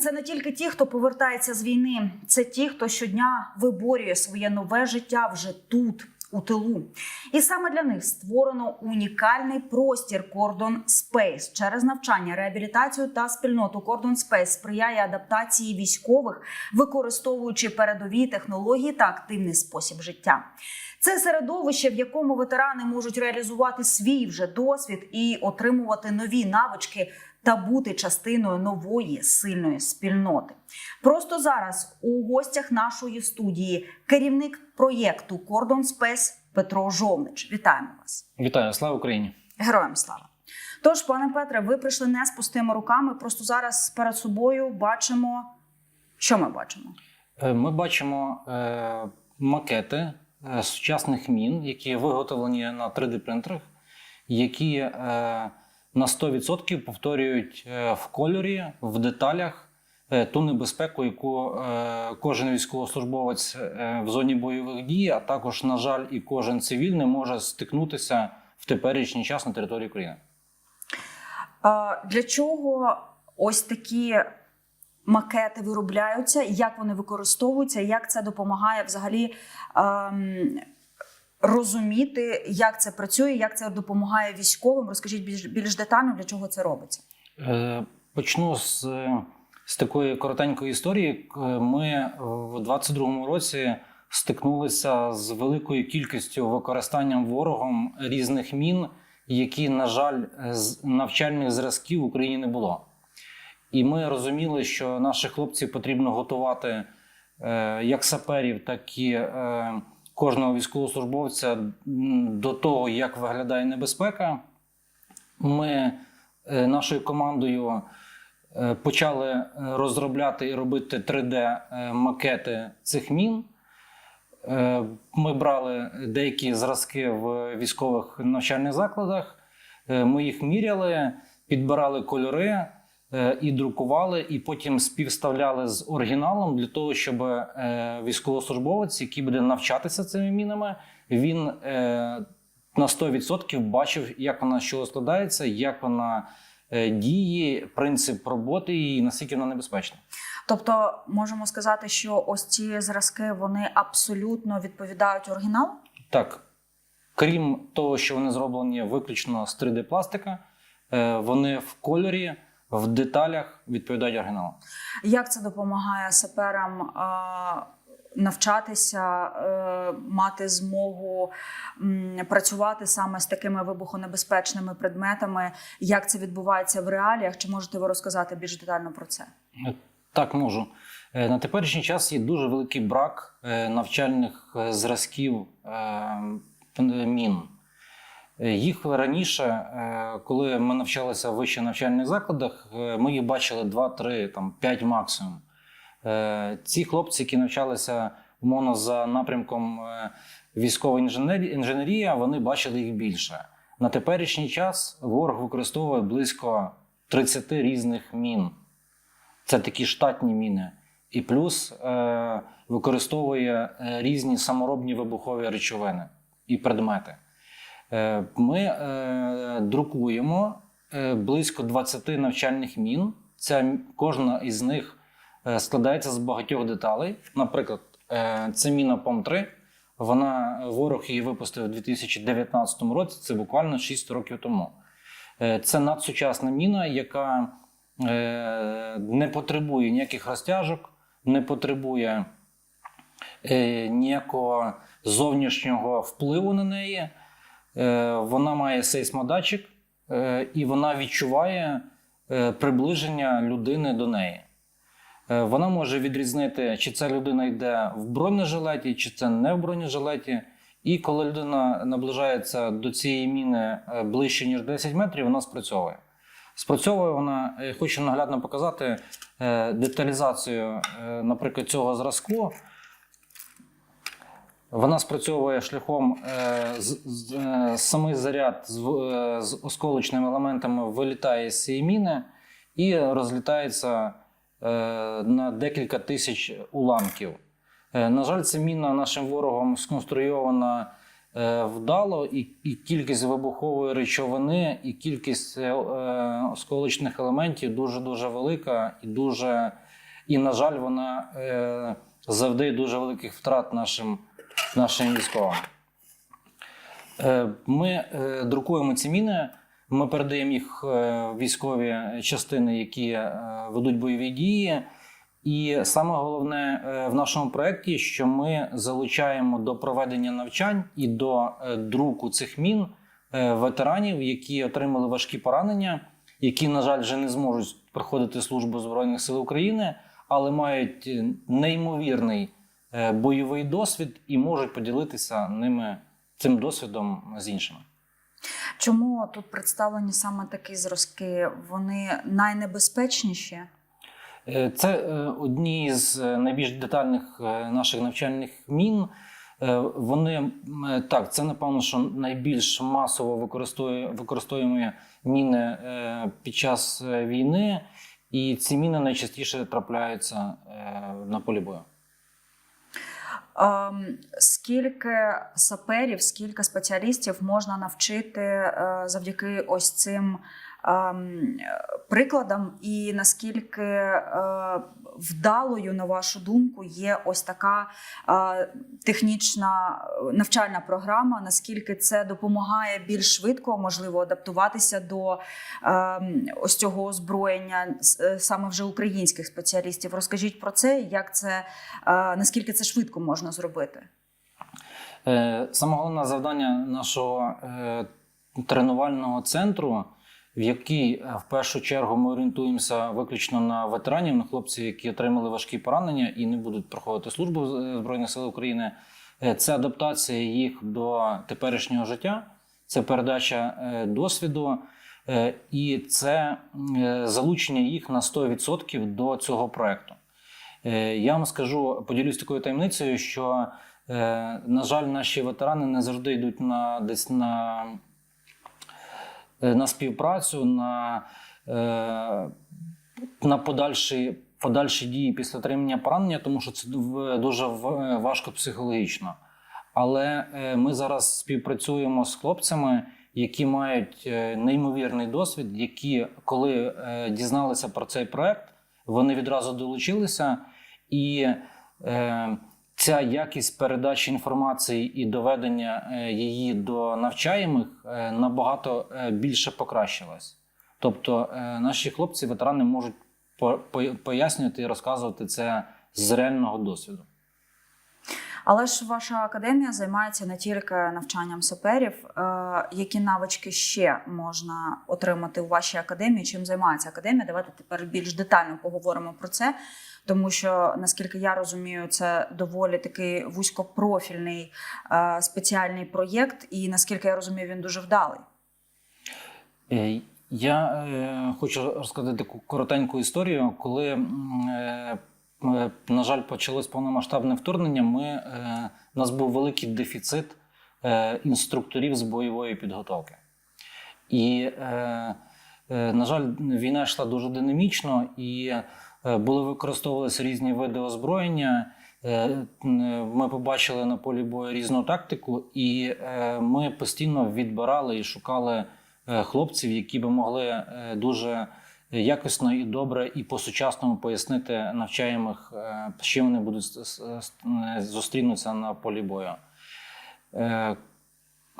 це не тільки ті, хто повертається з війни, це ті, хто щодня виборює своє нове життя вже тут, у тилу. І саме для них створено унікальний простір Cordoon Space. через навчання, реабілітацію та спільноту Cordoon Space сприяє адаптації військових, використовуючи передові технології та активний спосіб життя. Це середовище, в якому ветерани можуть реалізувати свій вже досвід і отримувати нові навички та бути частиною нової сильної спільноти. Просто зараз у гостях нашої студії керівник проєкту Кордон Спес Петро Жовнич. Вітаємо вас, Вітаю, слава Україні! героям слава. Тож, пане Петре, ви прийшли не з пустими руками. Просто зараз перед собою бачимо, що ми бачимо. Е, Ми бачимо е, макети е, сучасних мін, які виготовлені на 3D-принтерах, які е, на 100% повторюють е, в кольорі, в деталях е, ту небезпеку, яку е, кожен військовослужбовець в зоні бойових дій, а також, на жаль, і кожен цивільний може стикнутися в теперішній час на території України. Для чого ось такі макети виробляються, як вони використовуються, як це допомагає взагалі ем, розуміти, як це працює, як це допомагає військовим? Розкажіть більш, більш детально, для чого це робиться. Е, Почну з, з такої коротенької історії. Ми в 22-му році стикнулися з великою кількістю використанням ворогом різних мін, які, на жаль, з навчальних зразків в Україні не було. І ми розуміли, що наших хлопців потрібно готувати е, як саперів, так і е, кожного військовослужбовця до того, як виглядає небезпека. Ми е, нашою командою е, почали е, розробляти і робити 3D-макети цих мін. Ми брали деякі зразки в військових навчальних закладах, ми їх міряли, підбирали кольори і друкували, і потім співставляли з оригіналом для того, щоб е, військовослужбовець, який буде навчатися цими мінами, він е, на 100% бачив, як вона чого складається, як вона е, діє, принцип роботи і наскільки вона небезпечна. Тобто, можемо сказати, що ось ці зразки вони абсолютно відповідають оригіналу. Так, крім того, що вони зроблені виключно з 3D-пластика, е, вони в кольорі, в деталях відповідають оригіналу. Як це допомагає саперам а, навчатися, е, мати змогу працювати саме з такими вибухонебезпечними предметами? Як це відбувається в реаліях? Чи можете ви розказати більш детально про це? Е, Так, можу. Е, На теперішній час є дуже великий брак е, навчальних е, зразків е, мін. Е, Їх раніше, е, коли ми навчалися в вищих навчальних закладах, е, ми їх бачили 2-3, там, 5 максимум. Ці хлопці, які навчалися умовно за напрямком військова інженерія, вони бачили їх більше. На теперішній час ворог використовує близько 30 різних мін. Це такі штатні міни. І плюс е, використовує різні саморобні вибухові речовини і предмети. Е, ми е, друкуємо е, близько 20 навчальних мін. Ця кожна із них складається з багатьох деталей. Наприклад, це міна ПОМ-3. Вона ворог її випустив у 2019 році. Це буквально 6 років тому. Це надсучасна міна, яка не потребує ніяких розтяжок, не потребує ніякого зовнішнього впливу на неї. Е, Вона має сейсмодатчик е, і вона відчуває е, приближення людини до неї. Вона може відрізнити, чи ця людина йде в бронежилеті, чи це не в бронежилеті. І коли людина наближається до цієї міни ближче, ніж 10 метрів, вона спрацьовує. Спрацьовує вона, хочу наглядно показати деталізацію, наприклад, цього зразку. Вона спрацьовує шляхом е, з, з, е, самий заряд з, е, з осколочними елементами вилітає з цієї міни і розлітається е, на декілька тисяч уламків. Е, на жаль, ця міна нашим ворогом сконструйована е, вдало, і, і кількість вибухової речовини, і кількість е, е, осколочних елементів дуже дуже велика і дуже і, на жаль, вона е, завдає дуже великих втрат нашим, нашим військовим. Е, Ми е, друкуємо ці міни, ми передаємо їх е, військові частини, які ведуть бойові дії. І саме головне в нашому проєкті, що ми залучаємо до проведення навчань і до друку цих мін ветеранів, які отримали важкі поранення, які, на жаль, вже не зможуть проходити службу Збройних сил України, але мають неймовірний бойовий досвід і можуть поділитися ними цим досвідом з іншими. Чому тут представлені саме такі зразки? Вони найнебезпечніші? Е, Це е, одні з е, найбільш детальних е, наших навчальних мін. Е, Вони е, так, це напевно, що найбільш масово використовуємо міни е, під час е, війни, і ці міни найчастіше трапляються е, на полі бою. Ем, Скільки саперів, скільки спеціалістів можна навчити е, завдяки ось цим прикладам, і наскільки е, вдалою, на вашу думку, є ось така е, технічна е, навчальна програма? Наскільки це допомагає більш швидко, можливо, адаптуватися до ем, ось цього озброєння саме вже українських спеціалістів? Розкажіть про це, як це наскільки це швидко можна зробити? Саме головне завдання нашого тренувального центру, в який е, в першу чергу ми орієнтуємося виключно на ветеранів, на хлопців, які отримали важкі поранення і не будуть проходити службу е, Збройних сил України. Е, Це адаптація їх до теперішнього життя, це передача досвіду. І це залучення їх на 100% до цього проекту. Я вам скажу, поділюсь такою таємницею, що, на жаль, наші ветерани не завжди йдуть на десь на, на співпрацю, на, е, на подальші, подальші дії після отримання поранення, тому що це дуже важко психологічно. Але е, ми зараз співпрацюємо з хлопцями, які мають е, неймовірний досвід, які, коли е, дізналися про цей проект, вони відразу долучилися, і е, ця якість передачі інформації і доведення е, її до навчаємих е, набагато е, більше покращилась. Тобто наші хлопці, ветерани, можуть по- по- пояснювати і розказувати це з реального досвіду. Але ж ваша академія займається не тільки навчанням саперів. Які навички ще можна отримати у вашій академії? Чим займається академія? Давайте тепер більш детально поговоримо про це, тому що наскільки я розумію, це доволі такий вузькопрофільний е, спеціальний проєкт, і наскільки я розумію, він дуже вдалий. Е, Я е, хочу розказати таку коротеньку історію. Коли, е, е, на жаль, почалось повномасштабне вторгнення, ми, е, у нас був великий дефіцит е, інструкторів з бойової підготовки. І, е, е, на жаль, війна йшла дуже динамічно, і були використовувалися різні види озброєння. Е, Ми побачили на полі бою різну тактику, і е, ми постійно відбирали і шукали е, хлопців, які би могли е, дуже якісно і добре і по-сучасному пояснити навчаємих, е, з чим вони будуть е, зустрінутися на полі бою. Е,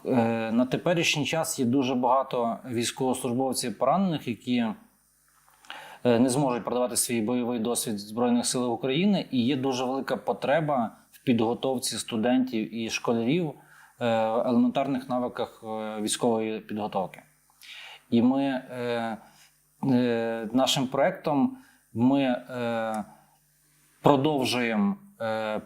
Е, На теперішній час є дуже багато військовослужбовців поранених, які е, не зможуть продавати свій бойовий досвід Збройних сил України, і є дуже велика потреба в підготовці студентів і школярів е, в елементарних навиках е, військової підготовки. І ми е, е, нашим проектом ми е, продовжуємо е,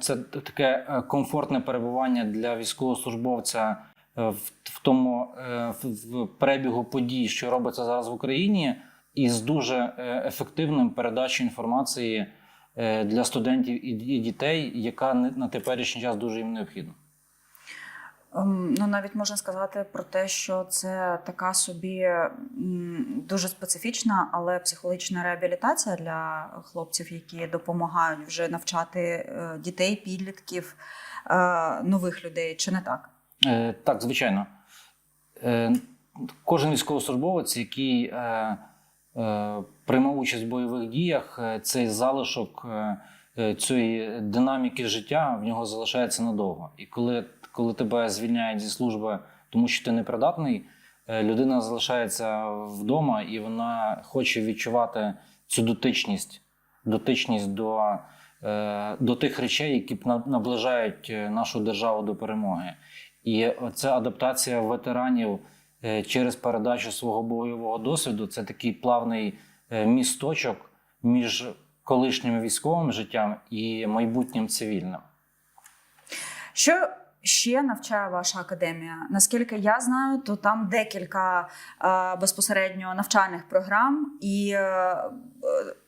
це таке е, комфортне перебування для військовослужбовця е, в, тому е, в перебігу подій, що робиться зараз в Україні, і з дуже е, ефективним передачею інформації е, для студентів і, дітей, яка на теперішній час дуже їм необхідна. Ем, Ну, навіть можна сказати про те, що це така собі дуже специфічна, але психологічна реабілітація для хлопців, які допомагають вже навчати е, дітей, підлітків, нових людей, чи не так? Так, звичайно. Кожен військовослужбовець, який приймав участь в бойових діях, е, цей залишок е, е, цієї динаміки життя в нього залишається надовго. І коли, коли тебе звільняють зі служби, тому що ти непридатний, е, людина залишається вдома і вона хоче відчувати цю дотичність, дотичність до, е, до тих речей, які наближають е, нашу державу до перемоги. І ця адаптація ветеранів е, через передачу свого бойового досвіду це такий плавний е, місточок між колишнім військовим життям і майбутнім цивільним. Що ще навчає ваша академія? Наскільки я знаю, то там декілька е, безпосередньо навчальних програм і е, е,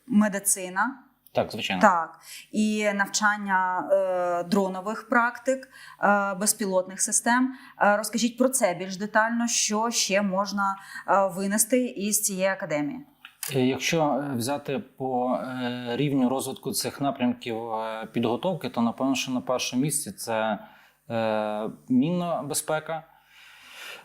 медицина. Так, звичайно. Так, і навчання е, дронових практик, е, безпілотних систем. Е, розкажіть про це більш детально, що ще можна е, винести із цієї академії. Е, Якщо е, взяти по е, рівню розвитку цих напрямків підготовки, то напевно, що на першому місці це мінна безпека.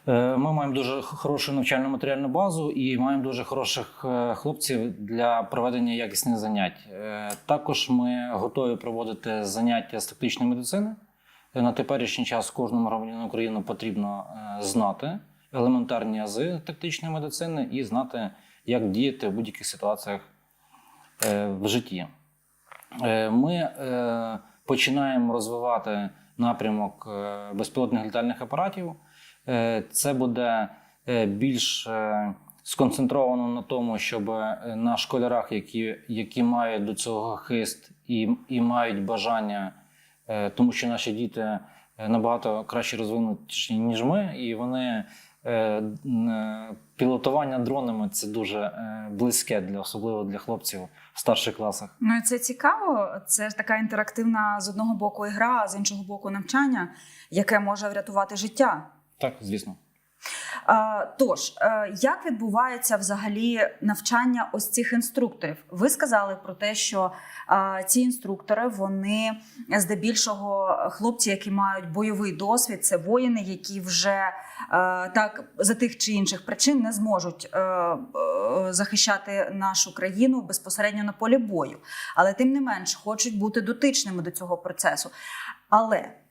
Е, Ми маємо дуже хорошу навчальну матеріальну базу і маємо дуже хороших е, хлопців для проведення якісних занять. Е, Також ми готові проводити заняття з тактичної медицини. На теперішній час кожному громадянину України потрібно знати елементарні ази тактичної медицини і знати, як діяти в будь-яких ситуаціях в житті. Ми починаємо розвивати напрямок безпілотних літальних апаратів. Е, Це буде е, більш е, сконцентровано на тому, щоб на школярах, які, які мають до цього хист і, і мають бажання, тому що наші діти набагато краще розвинуті, ніж ми, і вони пілотування дронами це дуже близьке для особливо для хлопців в старших класах. Ну це цікаво. Це така інтерактивна з одного боку ігра, а з іншого боку навчання, яке може врятувати життя. Так, звісно. Тож, е, як відбувається взагалі навчання ось цих інструкторів? Ви сказали про те, що ці інструктори вони здебільшого хлопці, які мають бойовий досвід, це воїни, які вже е, так за тих чи інших причин не зможуть е, захищати нашу країну безпосередньо на полі бою, але тим не менш хочуть бути дотичними до цього процесу. Але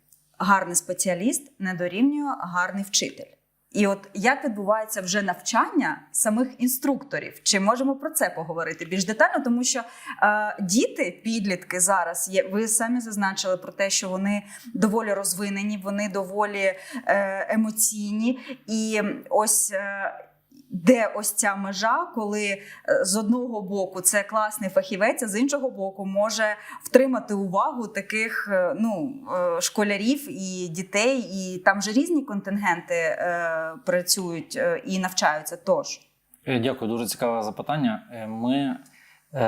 гарний спеціаліст не дорівнює гарний вчитель. І от як відбувається вже навчання самих інструкторів? Чи можемо про це поговорити більш детально? Тому що е, діти, підлітки зараз є. Ви самі зазначили про те, що вони доволі розвинені, вони доволі е, емоційні, і ось. Е, де ось ця межа, коли е, з одного боку це класний фахівець, а з іншого боку може втримати увагу таких е, ну, е, школярів і дітей, і там же різні контингенти працюють і навчаються. Тож Дякую, дуже цікаве запитання. Ми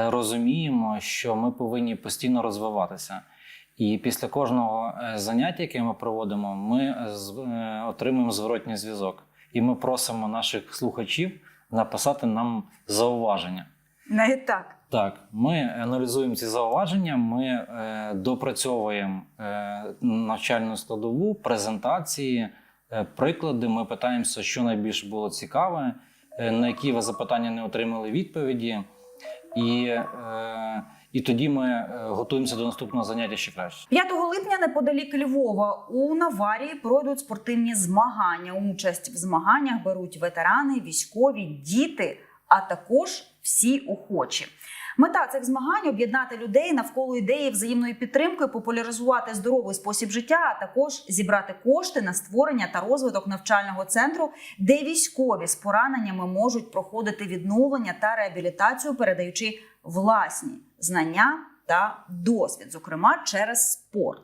розуміємо, що ми повинні постійно розвиватися. І після кожного заняття, яке ми проводимо, ми отримуємо зворотній зв'язок. І ми просимо наших слухачів написати нам зауваження. навіть так. Так, ми аналізуємо ці зауваження, ми е, допрацьовуємо е, навчальну складову, презентації, е, приклади. Ми питаємося, що найбільше було цікаве, е, на які ви запитання не отримали відповіді. І, е, і тоді ми е, готуємося до наступного заняття ще краще. 5 липня неподалік Львова у Наварії пройдуть спортивні змагання. Участь в змаганнях беруть ветерани, військові, діти, а також всі охочі. Мета цих змагань об'єднати людей навколо ідеї взаємної підтримки, популяризувати здоровий спосіб життя, а також зібрати кошти на створення та розвиток навчального центру, де військові з пораненнями можуть проходити відновлення та реабілітацію, передаючи власні знання та досвід, зокрема через спорт.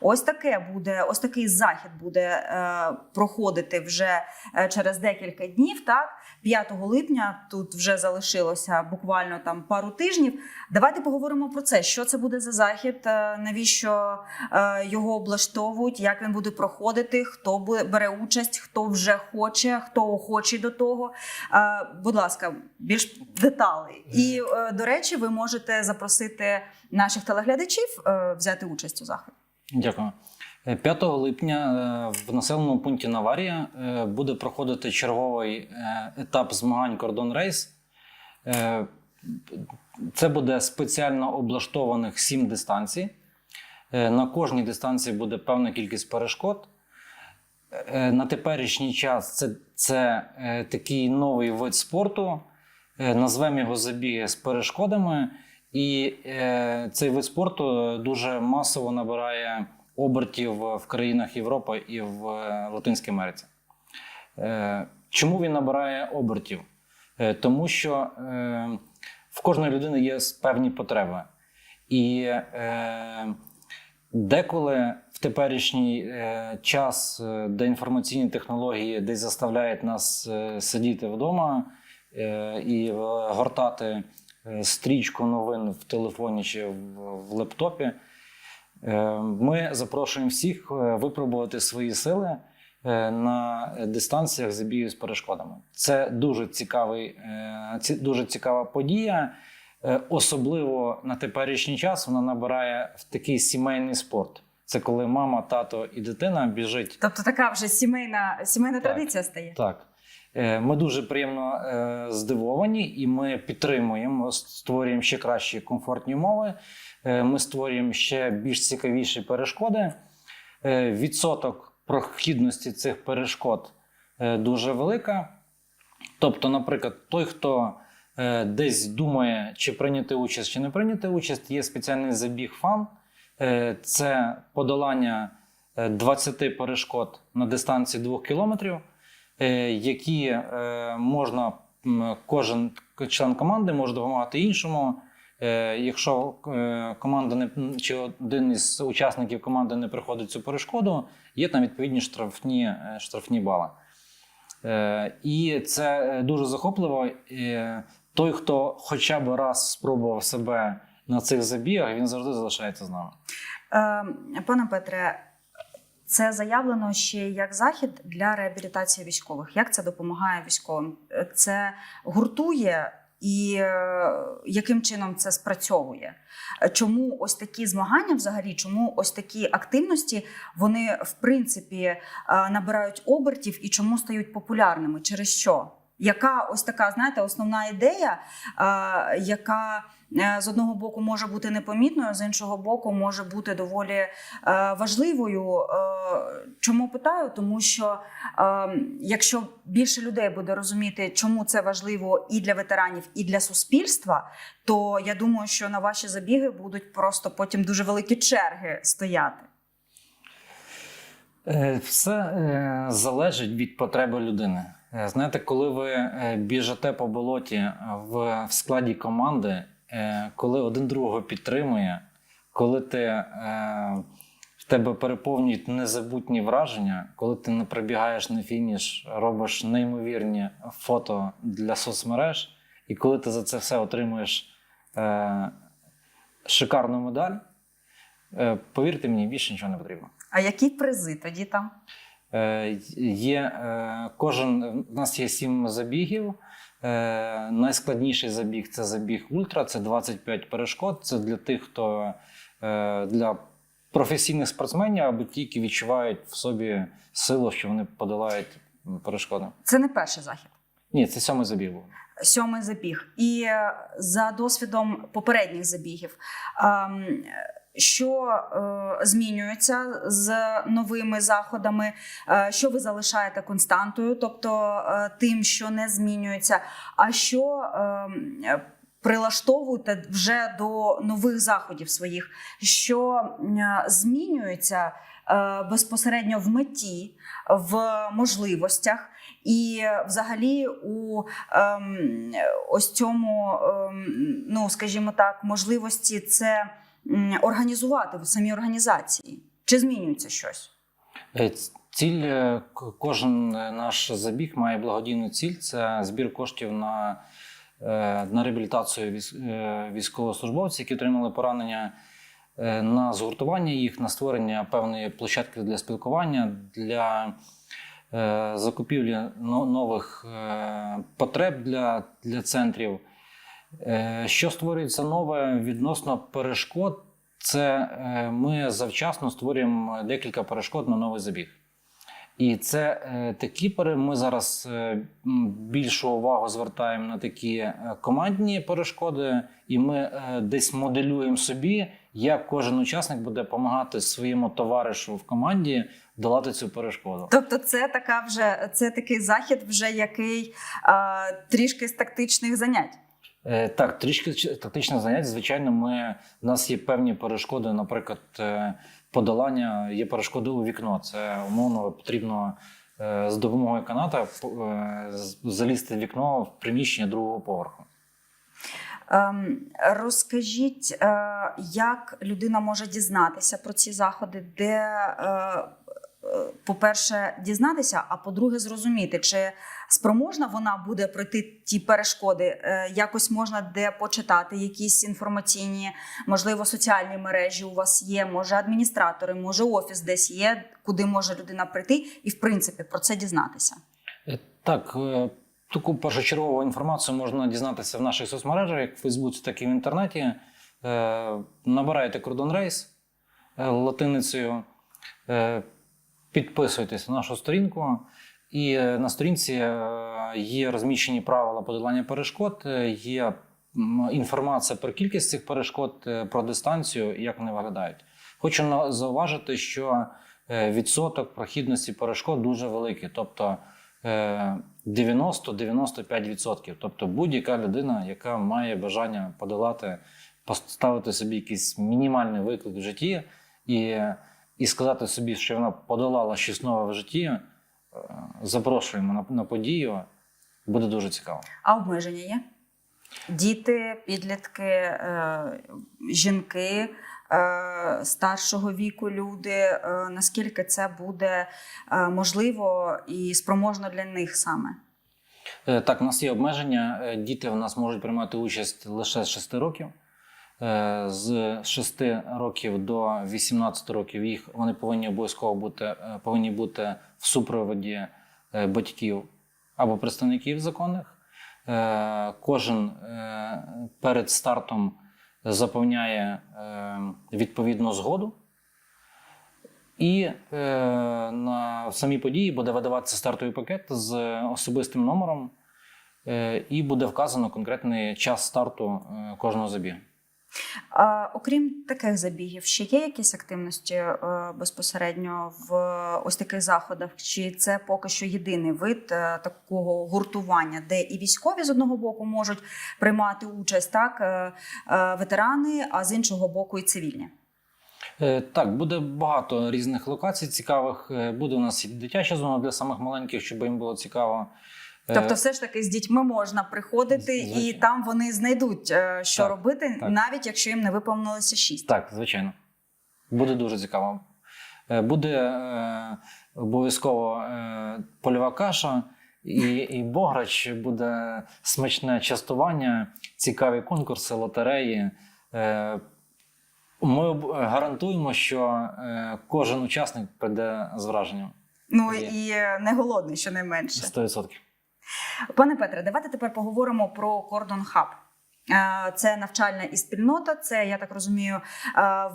Ось таке буде, ось такий захід буде е, проходити вже е, через декілька днів. Так, 5 липня тут вже залишилося буквально там пару тижнів. Давайте поговоримо про це. Що це буде за захід, е, навіщо е, його облаштовують, як він буде проходити, хто бере участь, хто вже хоче, хто охочий до того. Е, будь ласка, більш деталей. І до речі, ви можете запросити наших телеглядачів взяти участь у заході. Дякую. Е, 5 липня е, в населеному пункті Наварія е, буде проходити черговий е, етап змагань Кордон Рейс. Е, Це буде спеціально облаштованих сім дистанцій. Е, На кожній дистанції буде певна кількість перешкод. Е, На теперішній час це, це е, такий новий вид спорту. Е, Назвемо його забіги з перешкодами. І е, цей вид спорту дуже масово набирає обертів в країнах Європи і в е, Латинській Америці. Е, чому він набирає обертів? Е, тому що е, в кожної людини є певні потреби. І е, деколи в теперішній е, час, е, де інформаційні технології десь заставляють нас е, сидіти вдома е, і е, гортати е, стрічку новин в телефоні чи в, лептопі, е, ми запрошуємо всіх е, випробувати свої сили е, на дистанціях забігів з перешкодами. Це дуже цікавий, е, дуже цікава подія. Е, Особливо на теперішній час вона набирає в такий сімейний спорт. Це коли мама, тато і дитина біжить. Тобто така вже сімейна, сімейна Так. традиція стає. Так. Е, Ми дуже приємно е, здивовані, і ми підтримуємо, створюємо ще кращі комфортні умови. Е, Ми створюємо ще більш цікавіші перешкоди. Відсоток прохідності цих перешкод дуже велика. Тобто, наприклад, той, хто десь думає, чи прийняти участь, чи не прийняти участь, є спеціальний забіг фан. Це подолання е, 20 перешкод на дистанції 2 кілометрів, які е, можна, кожен член команди може допомагати іншому. Е, Якщо е, команда не чи один із учасників команди не приходить цю перешкоду, є там відповідні штрафні, е, штрафні бали. Е, І це е, дуже захопливо. Е, Той, хто хоча б раз спробував себе на цих забігах, він завжди залишається з нами. Е, Пане Петре, це заявлено ще як захід для реабілітації військових. Як це допомагає військовим? Е, Це гуртує і е, яким чином це спрацьовує? Е, Чому ось такі змагання взагалі, чому ось такі активності вони в принципі набирають обертів і чому стають популярними? Через що? Яка ось така, знаєте, основна ідея, яка з одного боку може бути непомітною, з іншого боку, може бути доволі е, важливою. Е, Чому питаю? Тому що е, якщо більше людей буде розуміти, чому це важливо і для ветеранів, і для суспільства, то я думаю, що на ваші забіги будуть просто потім дуже великі черги стояти. Е, Все е, залежить від потреби людини. Е, Знаєте, коли ви е, біжите по болоті е, в, складі команди, е, коли один другого підтримує, коли ти, е, в тебе переповнюють незабутні враження, коли ти не прибігаєш на фініш, робиш неймовірні фото для соцмереж, і коли ти за це все отримуєш е, шикарну медаль, е, повірте мені, більше нічого не потрібно. А які призи тоді там? Е, Є е, кожен у нас є сім забігів. Е, Найскладніший забіг це забіг ультра, це 25 перешкод. Це для тих, хто е, для професійних спортсменів, або ті, які відчувають в собі силу, що вони подолають перешкоди. Це не перший захід. Ні, це сьомий забіг був. Сьомий забіг. І е, за досвідом попередніх забігів, ем, що е, змінюється з новими заходами, Е, що ви залишаєте константою, тобто е, тим, що не змінюється, а що е, прилаштовуєте вже до нових заходів своїх, що е, змінюється е, безпосередньо в меті, в можливостях. І е, взагалі у ем, ось цьому, ем, ну скажімо так, можливості це організувати в самій організації. Чи змінюється щось? Е, Ціль е, кожен е, наш забіг має благодійну ціль це збір коштів на, на реабілітацію військовослужбовців, які отримали поранення, на згуртування їх, на створення певної площадки для спілкування, для закупівлі нових потреб для, для центрів. Е, Що створюється нове відносно перешкод? Це е, ми завчасно створюємо декілька перешкод на новий забіг. І це е, такі. Ми зараз більшу увагу звертаємо на такі командні перешкоди, і ми десь моделюємо собі, як кожен учасник буде допомагати своєму товаришу в команді долати цю перешкоду. Тобто, це така вже це такий захід, вже який а, трішки з тактичних занять. Е, Так, трішки тактичних занять. Звичайно, ми у нас є певні перешкоди, наприклад, е, подолання є перешкоди у вікно. Це умовно потрібно е, з допомогою каната залізти в вікно в приміщення другого поверху. Ем, розкажіть, як людина може дізнатися про ці заходи, де, по-перше, дізнатися, а по-друге, зрозуміти, чи спроможна вона буде пройти ті перешкоди, Е, якось можна де почитати, якісь інформаційні, можливо, соціальні мережі у вас є, може адміністратори, може офіс десь є, куди може людина прийти, і в принципі про це дізнатися. Е, Так, е, таку першочергову інформацію можна дізнатися в наших соцмережах, як в Фейсбуці, так і в інтернеті. Е, Набираєте кордон рейс латиницею, підписуйтесь на нашу сторінку. І е, на сторінці е, є розміщені правила подолання перешкод, е, є інформація про кількість цих перешкод, про дистанцію як вони виглядають. Хочу зауважити, що відсоток прохідності перешкод дуже великий, тобто е, 90-95%. Тобто будь-яка людина, яка має бажання подолати, поставити собі якийсь мінімальний виклик в житті і, і сказати собі, що вона подолала щось нове в житті, запрошуємо на, на подію. Буде дуже цікаво. А обмеження є? Діти, підлітки, е, жінки е, старшого віку, люди. Е, наскільки це буде е, можливо і спроможно для них саме? Е, Так, у нас є обмеження. Е, Діти в нас можуть приймати участь лише з 6 років. Е, З 6 років до 18 років їх вони повинні обов'язково бути, е, повинні бути в супроводі е, батьків або представників законних. Кожен перед стартом заповняє відповідну згоду. І е, на самій події буде видаватися стартовий пакет з особистим номером, е, і буде вказано конкретний час старту е, кожного забігу. Окрім таких забігів, ще є якісь активності е, безпосередньо в ось таких заходах? Чи це поки що єдиний вид е, такого гуртування, де і військові з одного боку можуть приймати участь, так е, ветерани, а з іншого боку, і цивільні? Так, буде багато різних локацій цікавих. Буде у нас і дитяча зона для самих маленьких, щоб їм було цікаво. Е, Тобто, все ж таки з дітьми можна приходити, і там вони знайдуть, е, що Так, робити, так. навіть якщо їм не виповнилося шість. Так, звичайно. Буде дуже цікаво. Е, Буде е, обов'язково е, польова каша і, і бограч, буде смачне частування, цікаві конкурси, лотереї. Е, Ми гарантуємо, що е, кожен учасник прийде з враженням Ну і е, не голодний, щонайменше. 100%. Пане Петре, давайте тепер поговоримо про Кордон Хаб. Е, Це навчальна і спільнота. Це я так розумію, е,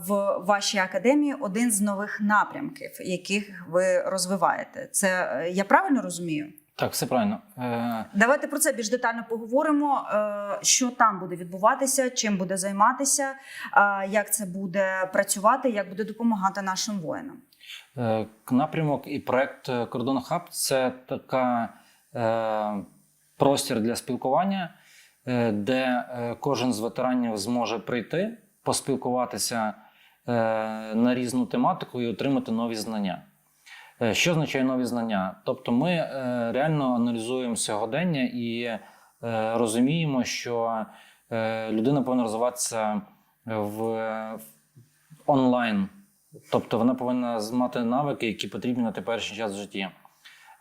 в вашій академії один з нових напрямків, яких ви розвиваєте. Це е, я правильно розумію? Так, все правильно. Давайте про це більш детально поговоримо. Що там буде відбуватися, чим буде займатися, як це буде працювати, як буде допомагати нашим воїнам. Напрямок і проект Кордон Хаб це така простір для спілкування, е, де е, кожен з ветеранів зможе прийти, поспілкуватися е, на різну тематику і отримати нові знання. Е, Що означає нові знання? Тобто, ми е, реально аналізуємо сьогодення і е, розуміємо, що е, людина повинна розвиватися в онлайн. Тобто вона повинна мати навики, які потрібні на теперішній час в житті.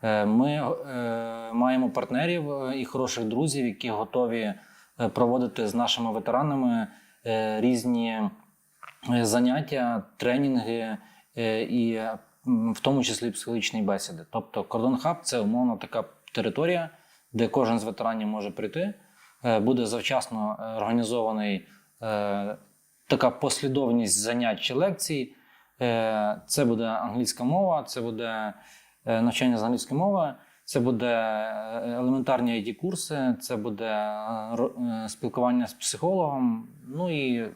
Е, Ми е, маємо партнерів е, і хороших друзів, які готові проводити з нашими ветеранами різні заняття, тренінги і в тому числі психологічні бесіди. Тобто Кордон Хаб це умовно така територія, де кожен з ветеранів може прийти. Буде завчасно організований така послідовність занять чи лекцій. Це буде англійська мова, це буде навчання з англійської мови. Це буде е, елементарні it курси це буде е, е, спілкування з психологом. Ну і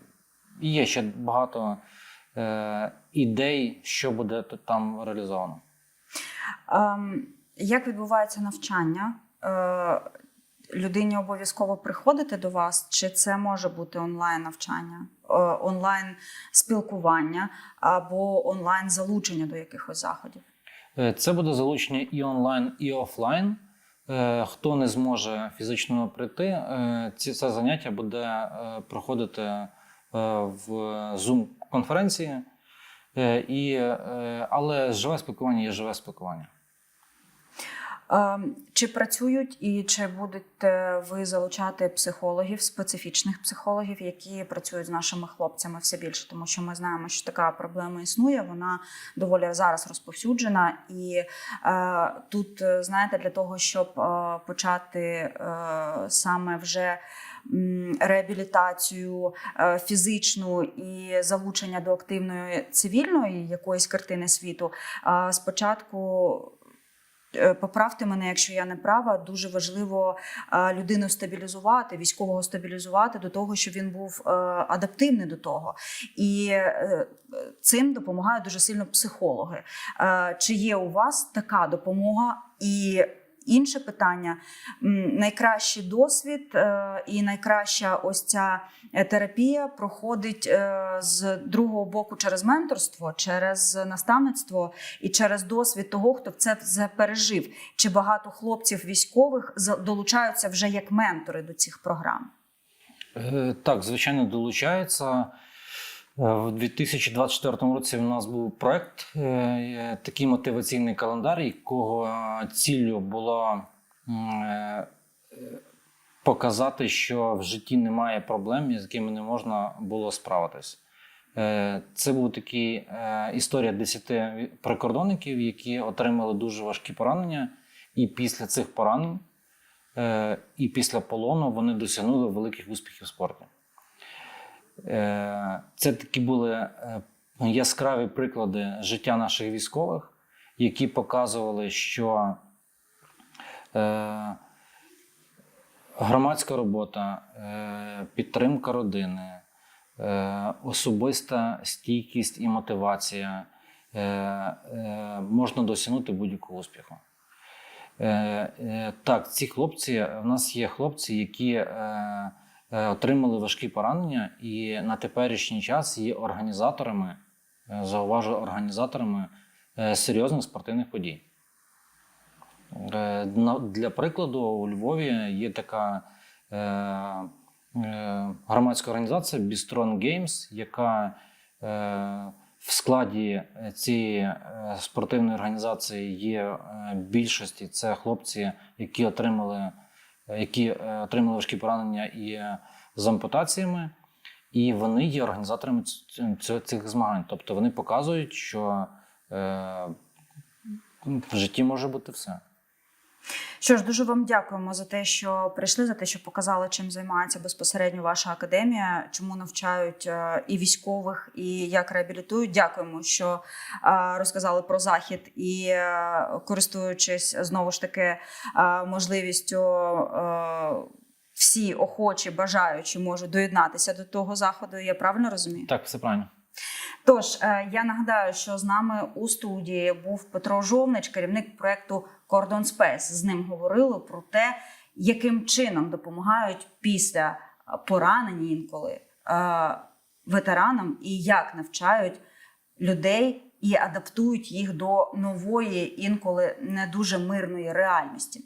є ще багато е, ідей, що буде там реалізовано. Ем, Як відбувається навчання? Е, Людині обов'язково приходити до вас, чи це може бути онлайн навчання, е, онлайн спілкування або онлайн залучення до якихось заходів? Е, Це буде залучення і онлайн, і офлайн. Е, Хто не зможе фізично прийти, е, це заняття буде проходити в Zoom-конференції. Але живе спілкування є живе спілкування. Ем, Чи працюють і чи будете ви залучати психологів, специфічних психологів, які працюють з нашими хлопцями все більше, тому що ми знаємо, що така проблема існує, вона доволі зараз розповсюджена. І е, тут, е, знаєте, для того, щоб е, почати саме вже реабілітацію фізичну і залучення до активної цивільної якоїсь картини світу, спочатку. Е, Поправте мене, якщо я не права. Дуже важливо е, людину стабілізувати, військового стабілізувати до того, щоб він був е, адаптивний до того. І цим допомагають дуже сильно психологи. Чи є у вас така допомога? І інше питання: найкращий досвід е, і найкраща ось ця е, терапія проходить е, з другого боку через менторство, через наставництво і через досвід того, хто це все пережив. Чи багато хлопців військових долучаються вже як ментори до цих програм? Так, звичайно, долучається. Е, В 2024 році у нас був проект, е, такий мотиваційний календар, якого е, ціллю було показати, що в житті немає проблем, з якими не можна було справитись. Це такий е, історія 10 прикордонників, які отримали дуже важкі поранення, і після цих поранень і після полону вони досягнули великих успіхів в спорті. Е, Це такі були е, яскраві приклади життя наших військових, які показували, що е, громадська робота, підтримка родини, особиста стійкість і мотивація можна досягнути будь-якого успіху. Так, ці хлопці, в нас є хлопці, які отримали важкі поранення, і на теперішній час є організаторами, е, зауважу, організаторами е, серйозних спортивних подій. Е, Для прикладу, у Львові є така е, е, громадська організація Bistron Games, яка е, в складі цієї е, спортивної організації є е, більшості це хлопці, які отримали, е, які е, отримали важкі поранення і е, з ампутаціями, і вони є організаторами цих змагань. Тобто вони показують, що е, в житті може бути все. Що ж, дуже вам дякуємо за те, що прийшли, за те, що показали, чим займається безпосередньо ваша академія, чому навчають е, і військових, і як реабілітують. Дякуємо, що е, розказали про захід і е, користуючись знову ж таки можливістю. Всі охочі, бажаючі можуть доєднатися до того заходу. Я правильно розумію? Так, все правильно. Тож я нагадаю, що з нами у студії був Петро Жовнич, керівник проекту Кордон Спейс. З ним говорили про те, яким чином допомагають після поранені інколи е, ветеранам і як навчають людей і адаптують їх до нової, інколи не дуже мирної реальності.